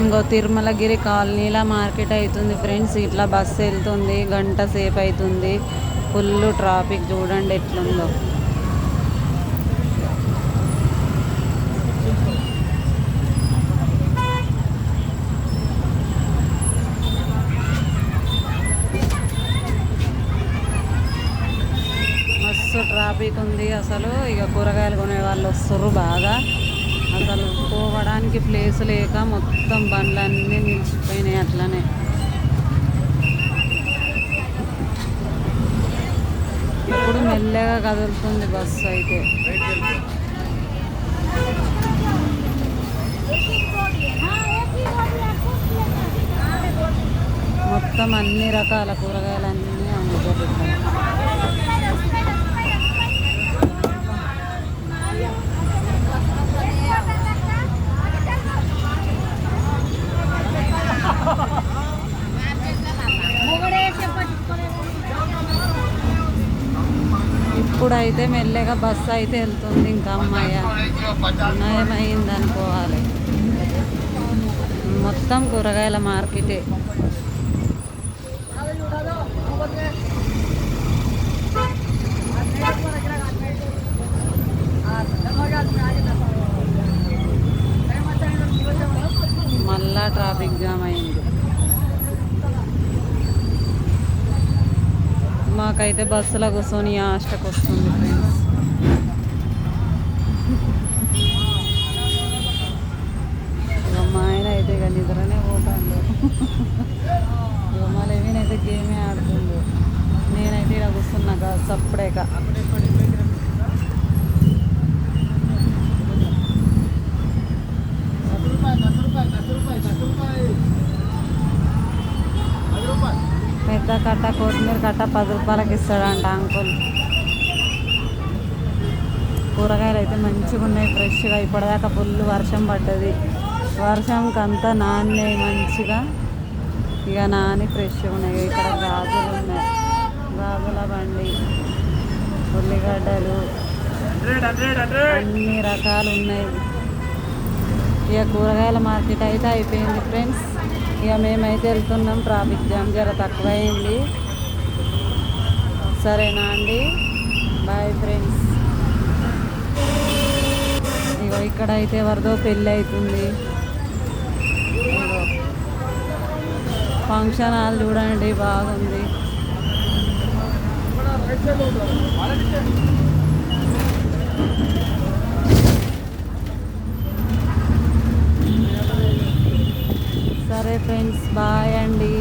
ఇంకో తిరుమలగిరి కాలనీలా మార్కెట్ అవుతుంది ఫ్రెండ్స్. ఇట్లా బస్సు వెళ్తుంది గంట సేపు అవుతుంది. ఫుల్ ట్రాఫిక్ చూడండి ఎట్లుందో. మస్తు ట్రాఫిక్ ఉంది. అసలు ఇక కూరగాయలు కొనే వాళ్ళు వస్తారు బాగా. అసలు పోవడానికి ప్లేస్ లేక మొత్తం బండ్లన్నీ నిలిచిపోయినాయి అట్లనే. ఇప్పుడు మెల్లగా కదులుతుంది బస్సు అయితే. మొత్తం అన్ని రకాల కూరగాయలన్నీ అన్నీ ఇప్పుడు అయితే మెల్లగా బస్సు అయితే వెళ్తుంది ఇంకా అమ్మాయి. నయమైంది అనుకోవాలి మొత్తం కూరగాయల మార్కెటే. మళ్ళా ట్రాఫిక్ జామ్ అయింది. మాకైతే బస్సులో కూర్చొని హాస్టకు వస్తుంది ఫ్రెండ్స్ మా ఆయన అయితే ఇక నిద్రనే పోతాడు. ఇక మా లెవిన్ అయితే గేమే ఆడుతుండు. నేనైతే ఇలా కూర్చున్నాక సప్పుడేక. పెద్ద కట్ట కొత్తిమీర కట్ట పది రూపాయలకి ఇస్తాడంట అంకుల్. కూరగాయలు అయితే మంచిగా ఉన్నాయి ఫ్రెష్గా. ఇప్పటిదాకా ఫుల్ వర్షం పడ్డది. వర్షంకి అంతా నాన్నే మంచిగా. ఇక నాని ఫ్రెష్గా ఉన్నాయి. ఇక్కడ గాజులు ఉన్నాయి. గాజుల బండి ఉల్లిగడ్డలు అన్ని రకాలు ఉన్నాయి. ఇక కూరగాయల మార్కెట్ అయితే అయిపోయింది ఫ్రెండ్స్. ఇక మేమైతే వెళ్తున్నాం. ట్రాఫిక్ జామ్ జర తక్కువైంది. సరేనా అండి? బాయ్ ఫ్రెండ్స్ ఇగో ఇక్కడ అయితే ఎవరిదో పెళ్ళి అవుతుంది ఫంక్షన్ హాల్ చూడండి బాగుంది. ఫ్రెండ్స్ బాయ్ అండి